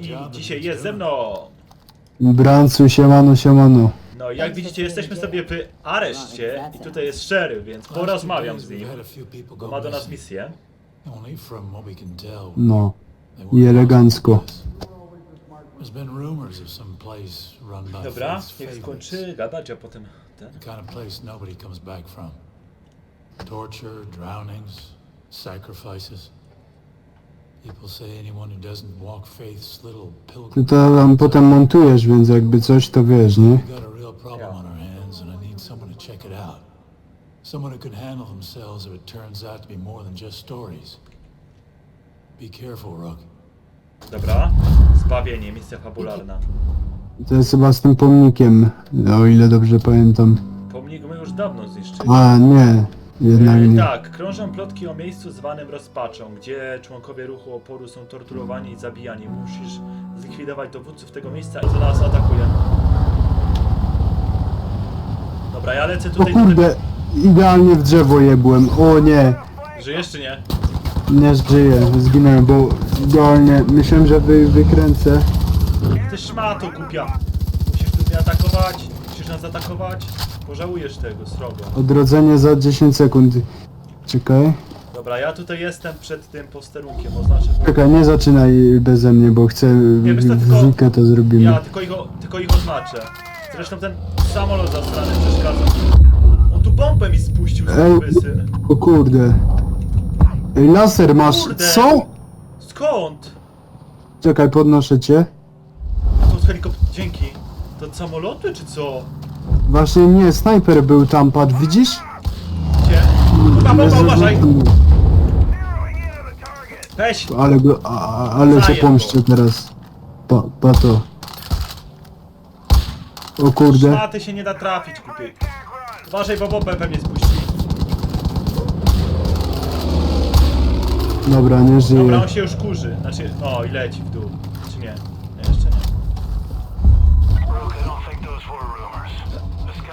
i dzisiaj jest ze mną. Brancu, siemano, siemano. No jak widzicie jesteśmy sobie w areszcie i tutaj jest szeryf, więc porozmawiam z nim. Bo ma do nas misję. No. I elegancko. Dobra, niech skończy gadać, a potem ten. The kind of place nobody comes back from. Torture, drownings, sacrifices. Ty to tam potem montujesz, więc jakby coś to wiesz, nie? Someone who can handle themselves if it turns out to be more than just stories. Be careful, Rook. Dobra, zbawienie, misja fabularna. To jest chyba z tym pomnikiem, o ile dobrze pamiętam. Pomnik my już dawno zniszczyli. A, nie. Jednak E, nie. Tak, krążą plotki o miejscu zwanym rozpaczą, gdzie członkowie ruchu oporu są torturowani i zabijani. Musisz zlikwidować dowódców tego miejsca i nas atakuje. Dobra, ja lecę O tutaj kurde, idealnie w drzewo jebłem. O nie. Żyjesz czy nie? nie żyję, zginąłem, bo idealnie myślałem, że wy, wykręcę. Ty szmato głupia. Musisz tu mnie atakować, musisz nas atakować. Pożałujesz tego, srogo. Odrodzenie za 10 sekund. Czekaj. Dobra, ja tutaj jestem przed tym posterunkiem, oznaczę... Czekaj, nie zaczynaj beze mnie, bo chcę Nie, wiesz co, tylko- Zikę to zrobimy. Ja tylko ich, o- tylko ich oznaczę. Zresztą ten samolot zastrany przeszkadza. On tu bombę mi spuścił, Ej. syn. O kurde. Ej, laser masz. Kurde. Co? Skąd? Czekaj, podnoszę cię. A to z helikoptera. Dzięki. To od samolotu czy co? Właśnie nie, snajper był tam, patrz, widzisz? Gdzie? Bomba, bomba, Jezu, uważaj! Weź! Ale go, a, ale cię Zajem go. pomszczę teraz. Pa, pa to. O kurde. Szmaty się nie da trafić, kupię. Uważaj, bo bombę pewnie spuści. Dobra, nie Dobra, żyje. on się już kurzy. Znaczy, o i leci w dół. Czy nie?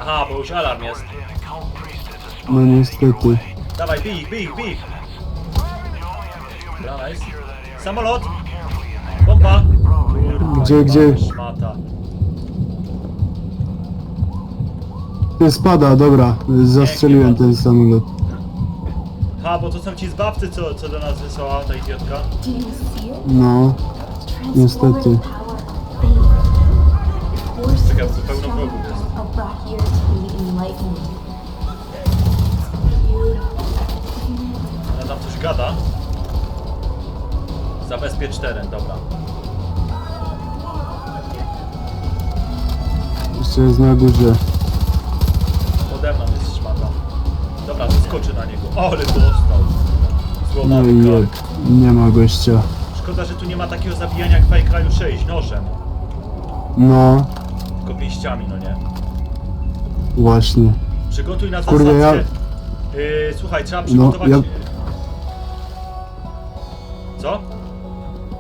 Aha, bo już alarm jest. No niestety. Dawaj, bij ich, bij ich, bij ich. Dobra, nice. Samolot! Bomba! Gdzie, gdzie? Szmata. Spada, dobra. Zastrzeliłem ten samolot. Ha, bo to są ci zbawcy, co, co do nas wysłała ta idiotka. No. Niestety. Czekaj, the zupełną strong beautiful. Ona tam coś gada. Zabezpiecz teren, dobra. Jeszcze jest na górze. Pode mną jest szmata. Dobra, zeskoczy na niego. O, ale dostał. No i kark. jeb. Nie ma gościa. Szkoda, że tu nie ma takiego zabijania jak w Far Cry'u 6, nożem. No, Tylko pięściami, no nie? Właśnie. Przygotuj na Kurde, ja- Yy, słuchaj, trzeba przygotować... ja- yy, Co?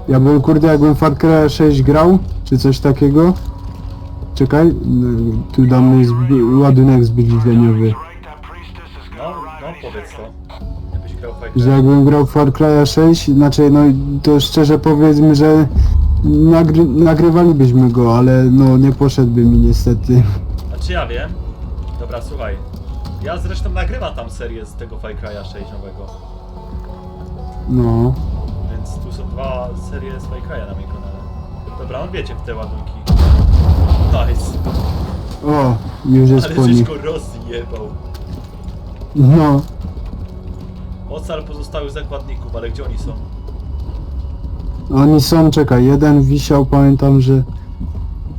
Ja bym kurde jakbym Far Cry 6 grał, czy coś takiego. Czekaj, y, tu damy zb- ładunek zbliżeniowy. No, no, powiedz to. Jakbyś grał Że jakbym grał Far Cry 6, znaczy no to szczerze powiedzmy, że nagry nagrywalibyśmy go, ale no nie poszedłby mi niestety. Znaczy ja wiem. Dobra, słuchaj. Ja zresztą nagrywam tam serię z tego Far Cry'a 6 nowego. No. Więc tu są dwa serie z Far Cry'a na moim kanale. Dobra, on wiecie w te ładunki. Nice. O, już jest Ale po żeś nich. go rozjebał. No, Ocal pozostałych zakładników, ale gdzie oni są? oni są, czekaj, jeden wisiał, pamiętam, że...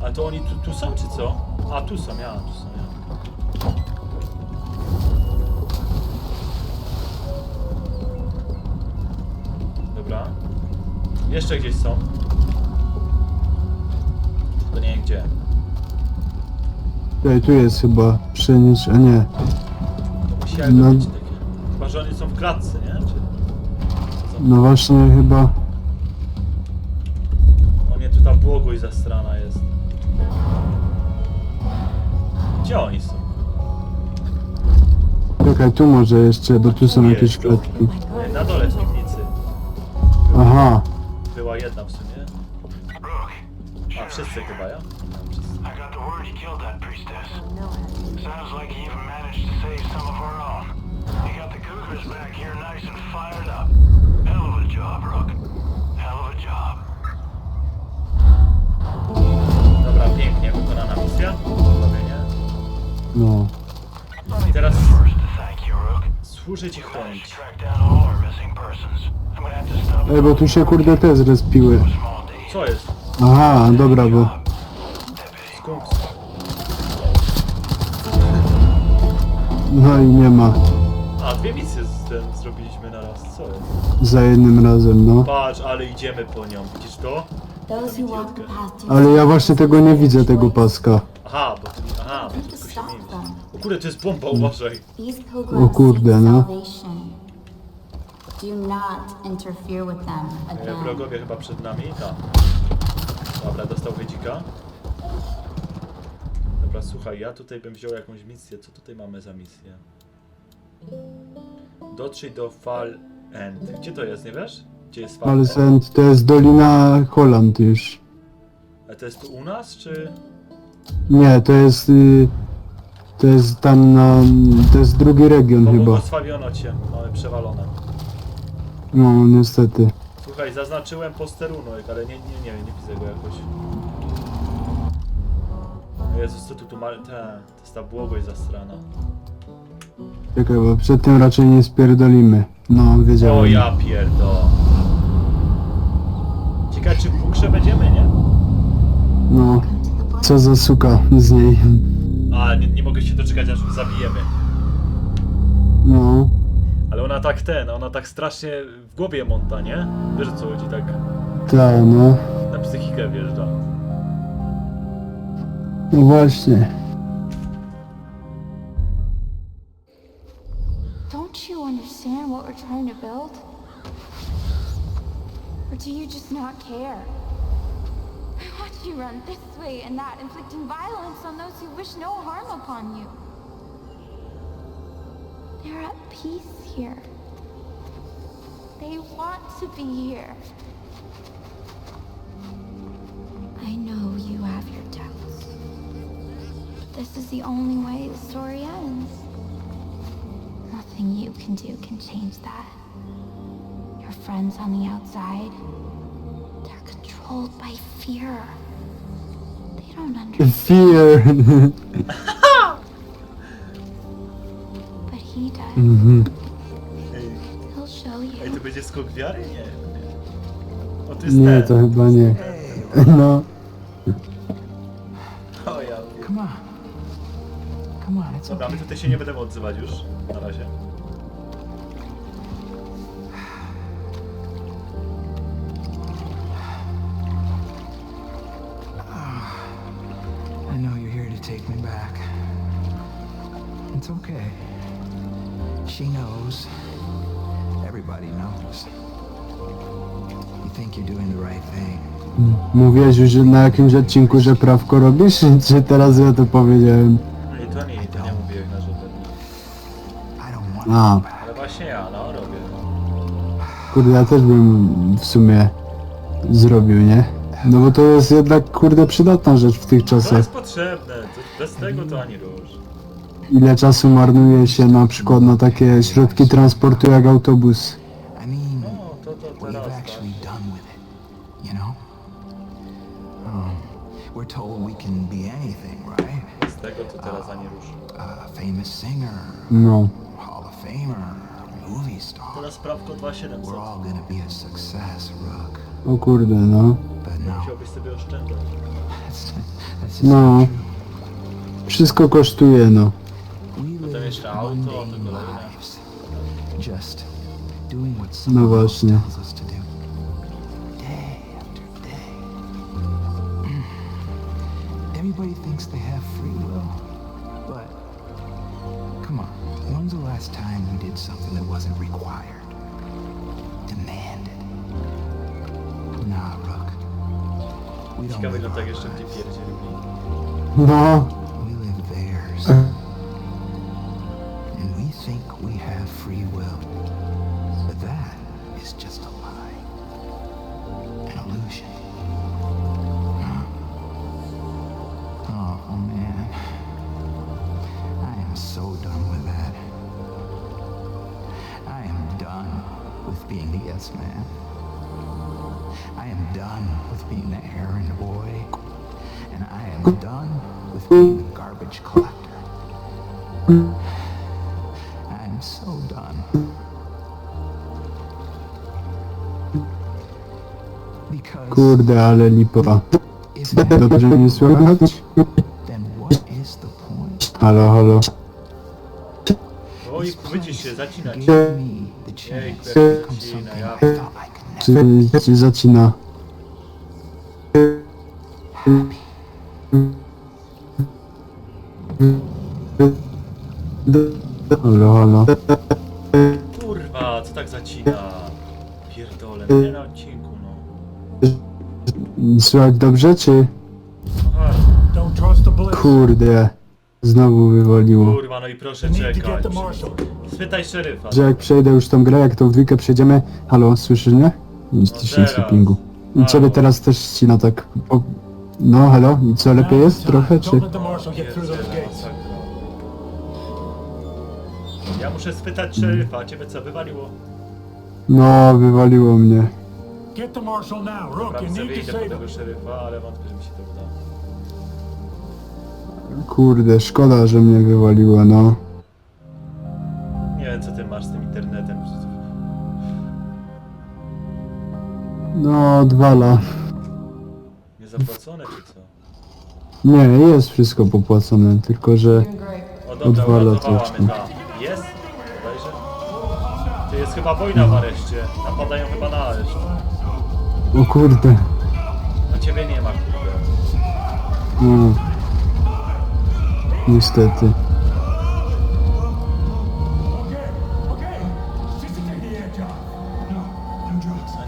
A to oni tu, tu są czy co? A tu są, ja, tu są Jeszcze gdzieś są. To nie wiem gdzie. Tutaj, tu jest chyba przenieść, a nie. To musi jakby No. być takie. Chyba, że oni są w klatce, nie? Czy... No właśnie chyba... O nie, tu ta błogość zastrana jest. Gdzie oni są? Czekaj, tu może jeszcze, bo tu są jakieś klatki. Dole w sumie. A wszyscy chyba, ja? I got the word he killed that priestess. Sounds like he even managed to save some of our own. He got the cougars back here nice and fired up. Hell of a job, Rook. Hell of a job. Dobra, pięknie wykonana misja. Pozdrowienie. No. I teraz służę ci chronić. Ej, bo tu się kurde te zrespiły. Co jest? Aha, dobra, bo... No i nie ma. A, dwie misje z tym zrobiliśmy na raz. Co jest? Za jednym razem, no. Patrz, ale idziemy po nią. Widzisz to? Those who walk the path to Ale ja właśnie tego nie widzę, tego paska. Aha, bo ty... Aha, bo tylko się. O kurde, to jest bomba, uważaj. These O kurde, no. salvation. Do not interfere with them E, again. Wrogowie chyba przed nami? Tak. Dobra, dostał wydzika. Dobra, słuchaj, ja tutaj bym wziął jakąś misję. Co tutaj mamy za misję? Dotrzyj do Fal End. Gdzie to jest, nie wiesz? Gdzie jest Fal Ale End? to jest Dolina Holland już. A to jest tu u nas, czy... Nie, to jest... Y, to jest tam na... To jest drugi region Bo chyba. błogosławiono cię. Mamy przewalone. No, niestety. Słuchaj, zaznaczyłem posterunek, ale nie, nie, nie, nie widzę go jakoś. Jezus, co tu tu ma... Te, to jest ta błogość zastrana. Czekaj, bo przed tym raczej nie spierdolimy. No, wiedziałem. O ja pierdo. Ciekawe czy w bunkrze będziemy, nie? No, co za suka z niej. A, nie, nie mogę się doczekać aż zabijemy. Ona tak ten, ona tak strasznie w głowie monta, nie? Wiesz o co chodzi, tak ta, no. na psychikę wjeżdża. No właśnie. Don't you understand what we're trying to build? Or do you just not care? I watch you run this way and that, inflicting violence on those who wish no harm upon you. They're at peace here. They want to be here. I know you have your doubts. But this is the only way the story ends. Nothing you can do can change that. Your friends on the outside, they're controlled by fear. They don't understand, Fear. Mhm. Ej, to będzie skok wiary? Nie. nie. O, to jest Nie, ten. to chyba nie. No, O ja. Come on. Come on, it's Dobra, okay. my tutaj się nie będziemy odzywać już. Na razie. She knows. Everybody knows. You think you're doing the right thing. mówiłeś już na jakimś odcinku, że prawko robisz? Czy teraz ja to powiedziałem? Ej, to nie, to nie mówiłem na żółte. I don't want A, Ale właśnie ja, no robię. kurde, ja też bym w sumie zrobił, nie? No bo to jest jednak, kurde, przydatna rzecz w tych To czasach. jest potrzebne. To, bez tego to ani rusz. Ile czasu marnuje się na przykład na takie środki transportu jak autobus. I mean, No, to, to what teraz, you've tak. actually done with it. You know? Um, we're told we can be anything, right? Bez tego to teraz ani rusz. A famous singer, No. Hall of Famer, movie star. Teraz prawko 2700. We're all gonna be a success, Rook. O kurde, no. But no, Musiałbyś sobie oszczędzać. that's, that's just No. Wszystko kosztuje, no. We live jeszcze auto, to kolejne. lives, just doing what No someone else właśnie. tells us to do, day after day. Everybody thinks they have free will, but come on, when's the last time we did something that wasn't required, demanded? Nah, Rook. We don't Ciekawe live go tak our jeszcze w tej lives. pierdzieli. No. free will. But that is just a lie, an illusion. Oh, oh man, I am so done with that. I am done with being the yes man. I am done with being the errand boy. And I am done with being the garbage collector. Kurde, ale lipa. Dobrze mnie słychać? Halo, halo. Oj, wyjdzie się, zacinać. Become zacina, ja... Czy, czy zacina? Halo, halo. Kurwa, co tak zacina? Pierdolę, nie na odcinku. Słychać dobrze, czy... No hard. Don't trust the bliss. Kurde. Znowu wywaliło. Kurwa, no i proszę Need to get czekać. the marshal. Spytaj szeryfa. Że jak przejdę już tą grę, jak tą dwójkę przejdziemy... Halo, słyszysz mnie? 5 tysięcy teraz. pingu. I ciebie Halo. teraz też ścina tak... Po... No, halo? I co, lepiej jest the trochę, czy... Don't let the marshal get through those Pierdziele, gates. masakra. Ja muszę spytać szeryfa, ciebie co, wywaliło? No, wywaliło mnie. Get the marshal now. Rook, you need to wyjdę po save tego him. szeryfa, ale wątpię, że mi się to uda. Kurde, szkoda, że mnie wywaliło, no. Nie wiem, co ty masz z tym internetem. No, odwala. Niezapłacone czy co? Nie, jest wszystko popłacone, tylko że... O dobra, Odwala uratowała mnie ta. Jest? Bodajże? To jest chyba wojna w areszcie. Napadają chyba na areszt. O kurde. A ciebie nie ma, kurde. No. Niestety. No,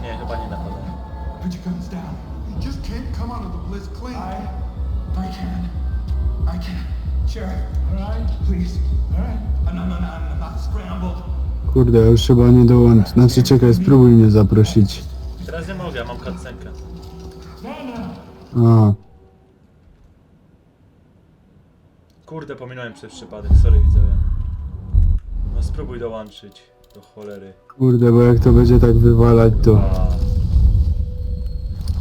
nie, chyba nie napadają. Put your guns down. You just can't come out of the bliss clean. I, I can. I can. Sheriff, all right? Please. All right? Uh, no, no, I'm not scrambled. Kurde, już chyba nie dołącz. Znaczy czekaj, spróbuj mnie zaprosić. Ja mam kadcenkę. A, Kurde, pominąłem przez przypadek, sorry widzowie. No spróbuj dołączyć. Do cholery. kurde, bo jak to będzie tak wywalać, to... A...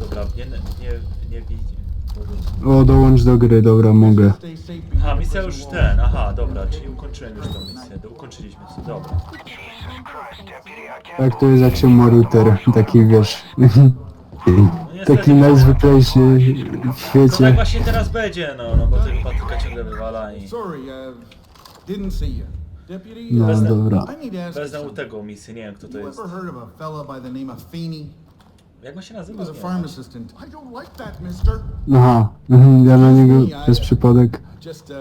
Dobra, nie, nie, nie widzi. O, dołącz do gry, dobra, mogę. Aha, misja już ten, aha, dobra, czyli ukończyłem już tą misję, do, ukończyliśmy się, dobra. Tak to jest jak się ma router, taki wiesz... No Taki najzwyklejszy w To tak świecie. właśnie teraz będzie, no, no bo tego Patryka ciągle wywala i... Sorry, uh, didn't see you. Deputy, No uh, dobra. I need to ask you Wezmę u something. tego misję, nie wiem kto to You jest. ever heard of a fella by the name of Feeney? Jak on się He nazywa? was a Nie farm wiem. assistant. I don't like that, mister. Aha, mhm, ja na niego przez przypadek Just, uh,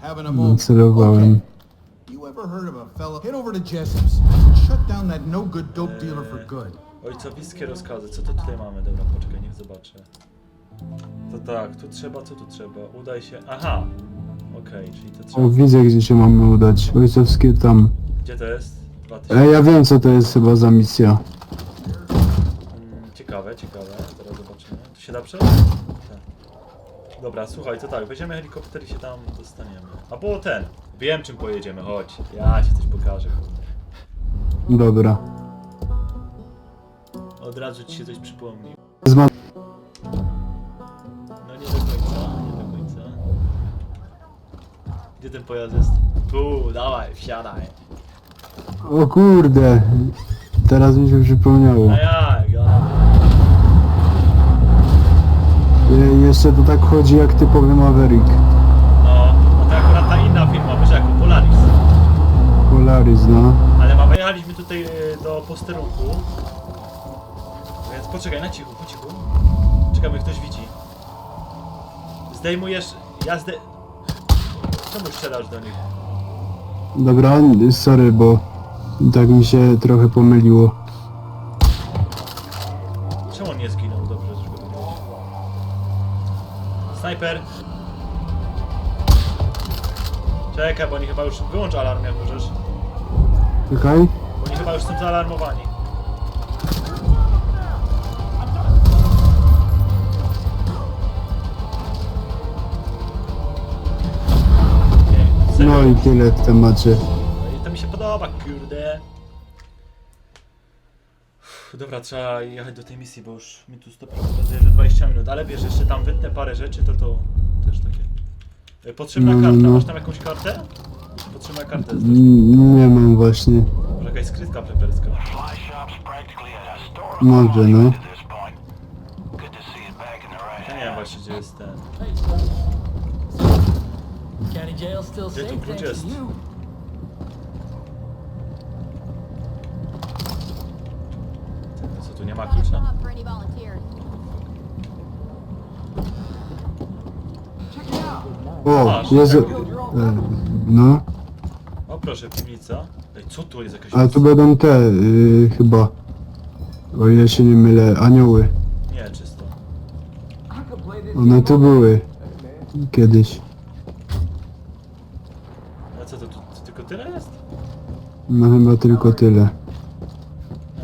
having a moment. celowałem. Okay. You ever heard of a fella? Head over to Jessup's. Shut down that no-good dope dealer for good. Ojcowiskie rozkazy, co to tutaj mamy? Dobra, poczekaj, niech zobaczę. To tak, tu trzeba, co tu trzeba? Udaj się... Aha! Okej, czyli to trzeba... O, widzę gdzie się mamy udać. Ojcowskie tam. Gdzie to jest? 2000. E, ja wiem co to jest chyba za misja. Ciekawe, ciekawe, zaraz zobaczymy. Tu się da przejść? Tak. Dobra, słuchaj, to tak, weźmiemy helikopter i się tam dostaniemy. A było ten. Wiem czym pojedziemy, chodź. Ja ci coś pokażę. kurde. Dobra. Od razu ci się coś przypomni. Zma- No nie do końca, nie do końca. Gdzie ten pojazd jest? Tu, dawaj, wsiadaj. o kurde. Teraz mi się przypomniało. A? Ja... E, jeszcze to tak chodzi jak typowy Maverick. No, no to akurat ta inna firma, wiesz jaką, Polaris. Polaris, no. Ale mamy, jechaliśmy tutaj e, do posterunku. Więc poczekaj, na cichu, po cichu. Czekamy, ktoś widzi. Zdejmujesz, ja zde... Czemu strzelasz do nich? Dobra, sorry, bo tak mi się trochę pomyliło. Snajper! Czekaj, bo oni chyba już... Wyłącz alarm, jak możesz. Czekaj. Bo oni chyba już są zaalarmowani. No i tyle w temacie. No i to mi się podoba, kurde. Dobra, trzeba jechać do tej misji, bo już mi tu 100% będzie, że 20 minut, ale wiesz, jeszcze tam wytnę parę rzeczy, to to też takie. E, Potrzebna No, karta, no. masz tam jakąś kartę? Potrzebna karta jest też. Mm, Nie mam właśnie. Może jakaś skrytka preperska. Fly shop's practically a historical Może, no. Ja nie wiem właśnie, gdzie jest ten. Gdzie tu klucz jest? to you. To co, tu nie ma klucza? for any volunteers. O, Masz. jest... E, no. O proszę, piwnica. Ej, co tu jest jakaś... Ale tu będą te, y, chyba. O ile się nie mylę, anioły. Nie, czysto. One tu były. Kiedyś. A co to tu, to tylko tyle jest? No chyba tylko tyle.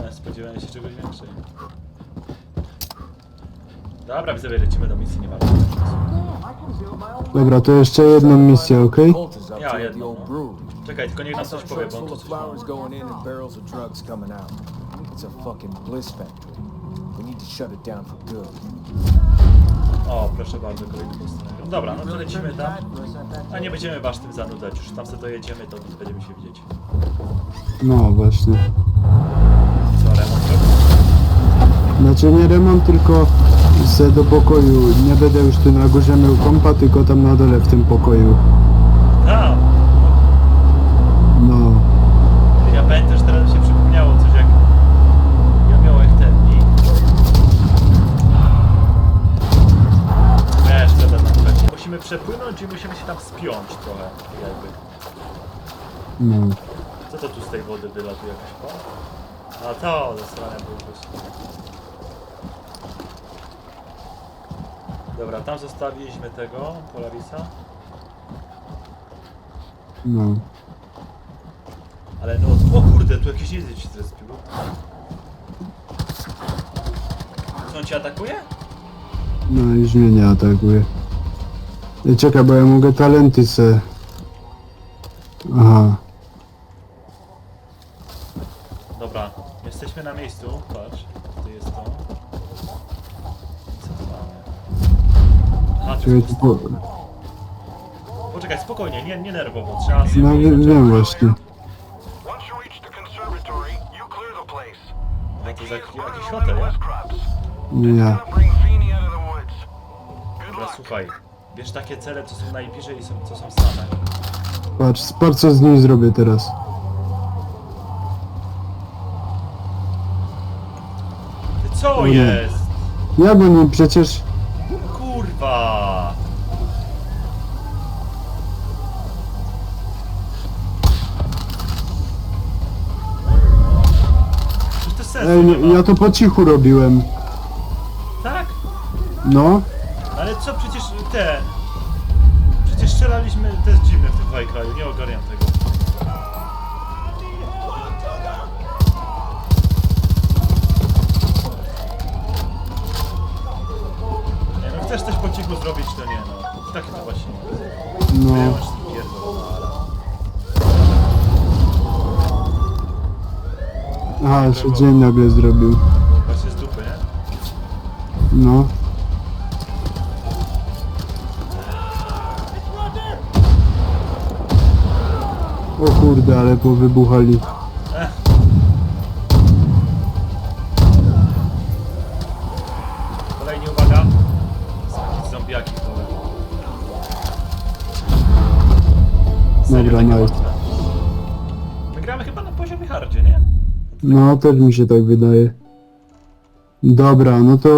Nie, spodziewałem się czegoś większego. Dobra, widzowie, lecimy do misji, nie warto. Dobra, to jeszcze jedną misję, to yeah, the no. Czekaj, tylko niech nam coś powie, bo on of coś out. It's a fucking bliss factory. We need to shut it down for good. O, proszę bardzo, kolejny posterunek. No dobra, no to lecimy tam. A nie będziemy was tym zanudzać, już tam sobie dojedziemy, to będziemy się widzieć. No właśnie. Znaczy nie remont, tylko se do pokoju. Nie będę już tu na górze miał kompa, tylko tam na dole w tym pokoju. Tam! No. Ja pamiętam, że teraz mi się przypomniało coś jak... Ja miałem ten i... Wiesz, co tam chodzi. Musimy przepłynąć i musimy się tam spiąć trochę, jakby. No. Co to tu z tej wody wylatuje jakaś pa? A to, zasrane było po prostu. Dobra, tam zostawiliśmy tego, Polarisa. No. Ale no, o kurde, tu jakieś jeździ się zrespiło. Co on cię atakuje? No już mnie nie atakuje. Ej, Czekaj, bo ja mogę talenty se... Aha. Dobra, jesteśmy na miejscu, patrz, tu jest to. Co tu mamy? Po... Poczekaj, spokojnie, nie, nie nerwowo, trzeba sobie... No wiem, wiem właśnie. Once you reach the conservatory, you clear the place. No to Key za is jakiś hotel, ja? West Crops. Nie ja. Gonna bring Feeney out of the woods. Good Dobra, luck. słuchaj, bierz takie cele, co są najbliżej i są, co są same. Patrz, patrz co z nim zrobię teraz. Ty co nie. jest? Ja nie przecież... Ej, ja to po cichu robiłem. Tak? No. Ale co przecież te... Przecież strzelaliśmy... To jest dziwne w tym Cry'u, nie ogarniam tego. Nie no, chcesz coś po cichu zrobić, to nie no. Takie to właśnie. No. Wyłącz Aha, jeszcze dzień nagle zrobił. Właśnie z dupy, nie? No. O kurde, ale powybuchali. No, też mi się tak wydaje. Dobra, no to,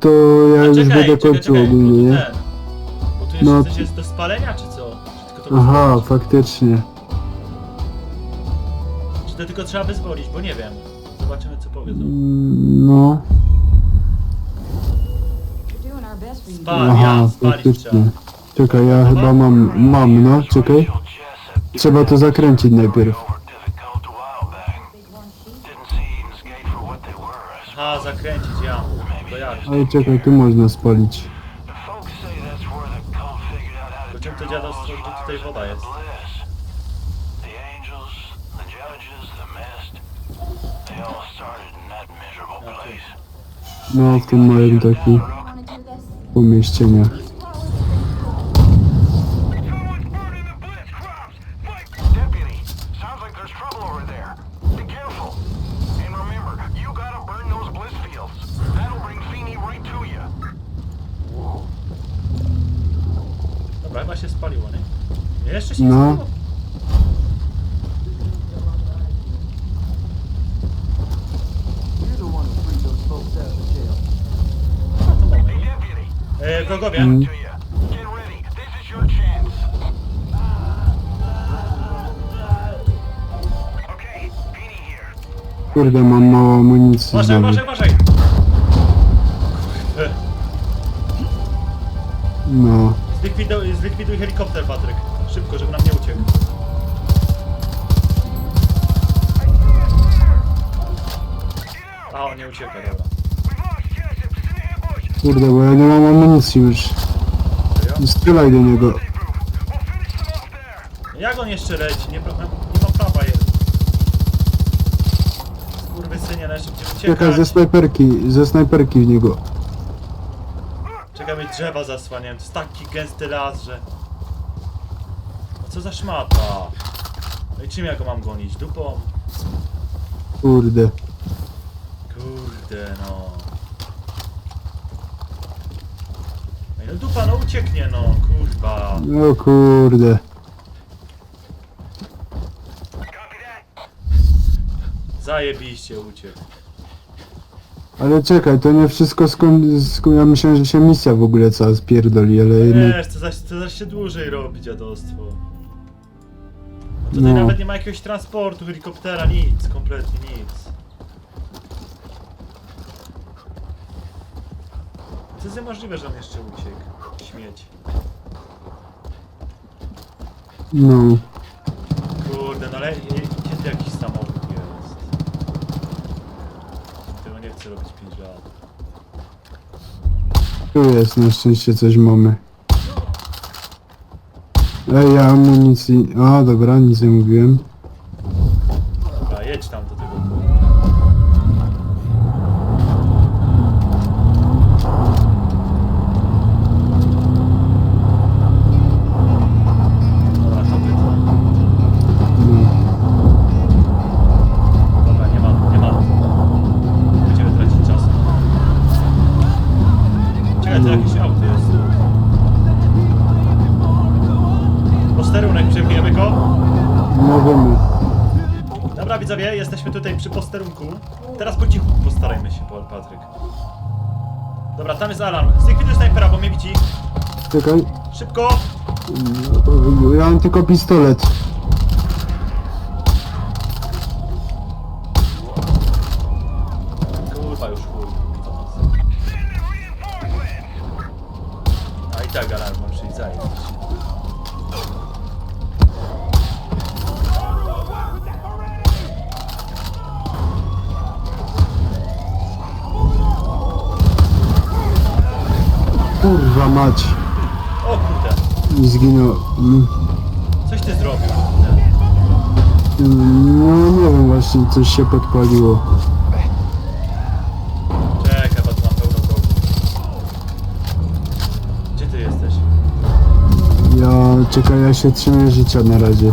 to ja A już czekaj, będę czekaj, kończył czekaj, ogólnie, bo tu nie? ten. Bo tu jeszcze No. coś jest do spalenia, czy co? Czy tylko to Aha, wyzwolić? faktycznie. Czy to tylko trzeba wyzwolić, bo nie wiem. Zobaczymy co powiedzą. Mm, No, We're doing our best for you. Spal, aha, spalić faktycznie. Czekaj, ja chyba mam, mam, no, czekaj. Trzeba to zakręcić najpierw. over difficult a while back. Didn't see Eden's Gate for what they Aha, zakręcić, ja. To jak? Ale czekaj, tu można spalić. To czym to dziadostwo, those tutaj woda jest? No, w tym małym takim pomieszczeniach. No. E, wrogowie? Mm. to you. Get ready. This is your chance. Okay, Feeney here. Kurde, mam mało amunicji Uważaj, znowu. uważaj, uważaj! No. Zlikwiduj, zlikwiduj helikopter, Patryk. Szybko, żeby nam nie uciekł. A, on nie ucieka, dobra. Kurde, bo ja nie mam amunicji już. Serio? Strzelaj do niego. There. Jak on jeszcze leci? Nie, pra- nie ma prawa jest. Skurwysynie, jeszcze będziemy Czekaj, ze snajperki, ze snajperki w niego. Czekaj, mnie drzewa zasłaniają. To jest taki gęsty las, że... Za szmata? No i czym ja go mam gonić? Dupą? Kurde. Kurde, no. Ej, no dupa, no ucieknie, no, kurwa. No kurde. Zajebiście uciekł. Ale czekaj, to nie wszystko skąd... Sk ja myślałem, że się misja w ogóle cała spierdoli, ale jednak... Wiesz, to zaś, to zaś się dłużej robi, dziadostwo. Tutaj No. nawet nie ma jakiegoś transportu, helikoptera, nic, kompletnie nic. To jest niemożliwe, że on jeszcze uciekł. Śmieć. No. Kurde, no ale je- gdzie tu jakiś samochód jest? Tego nie chcę robić 5 lat. Tu jest, na szczęście coś mamy. Ej, ja amunicji... A, dobra, nic nie mówiłem. Tutaj przy posterunku. Teraz po cichu postarajmy się, Paul Patryk. Dobra, tam jest alarm. Zlikwiduj snajpera, bo mnie widzi. Czekaj. Szybko! Ja mam tylko pistolet. Kurwa mać. O kurde, I zginął. Coś ty zrobił. No nie wiem, właśnie coś się podpaliło. Czekaj, bo tu mam pełno. Gdzie ty jesteś? Ja czekaj, ja się trzymam życia na razie.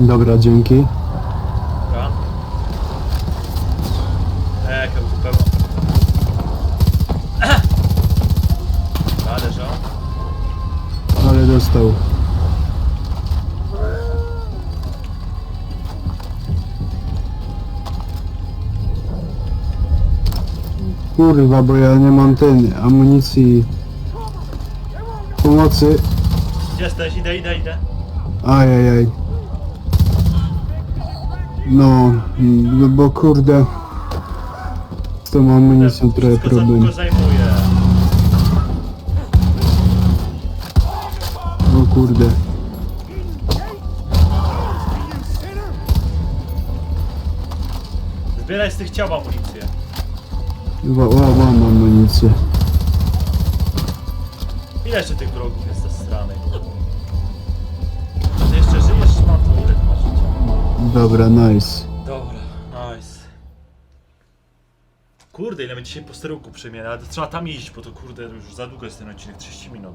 Dobra, dzięki. Kurwa, bo ja nie mam ten amunicji. Pomocy. Jesteś? Idę, idę, idę. Ajajaj. No, no bo kurde. Z tą amunicją trochę Wszystko za problem. długo zajmuje. O kurde. Zbieraj z tych ciał amunicję. Chyba, o, mam amunicję. Ile jeszcze tych wrogów jest ze strony? Ty jeszcze żyjesz, szmato? Ile ty masz życia? Dobra, nice. Dobra. Kurde, ile my dzisiaj po steruku przemienia, ale trzeba tam iść, bo to kurde, już za długo jest ten odcinek, 30 minut.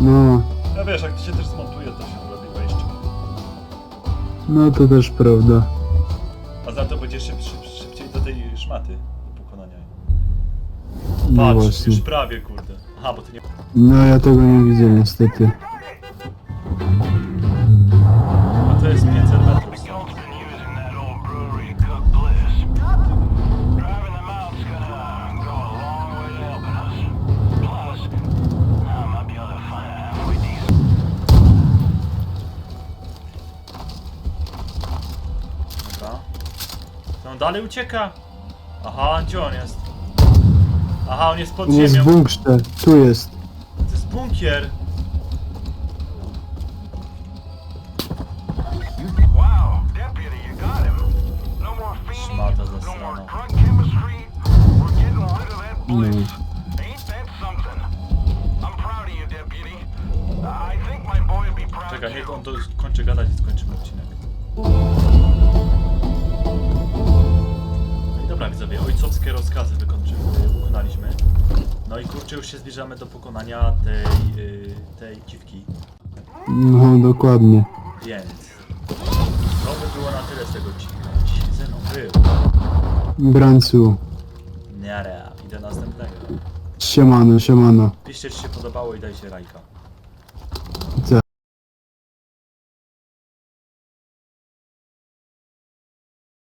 No, Ja wiesz, jak to się też zmontuje, to się robi 20 minut. no to też prawda. A za to będzie szyb, szmaty, do pokonania. No Patrz, właśnie. już prawie, kurde. Aha, bo ty nie... No ja tego nie widzę niestety. A to jest 500 metrów stąd. Dobra. On dalej ucieka? Aha, gdzie on jest? Aha, on jest pod On jest w ziemią. bunkrze, tu jest. To jest bunkier. Wow, deputy, you got him. No more Szmata fiending, no zasrana. more drug chemistry. We're getting rid of that bliss. Ain't that something? I'm proud of you, deputy. I think my boy would be proud Czekaj, niech too. on to kończy gadać ojcowskie rozkazy wykonaliśmy. No i kurczę, już się zbliżamy do pokonania tej, yy, tej dziwki. No dokładnie. Więc to by było na tyle z tego odcinka. Dzisiaj ze mną był Brancu. Niara i do następnego. Siemano, siemano. Piszcie, czy się podobało i dajcie lajka.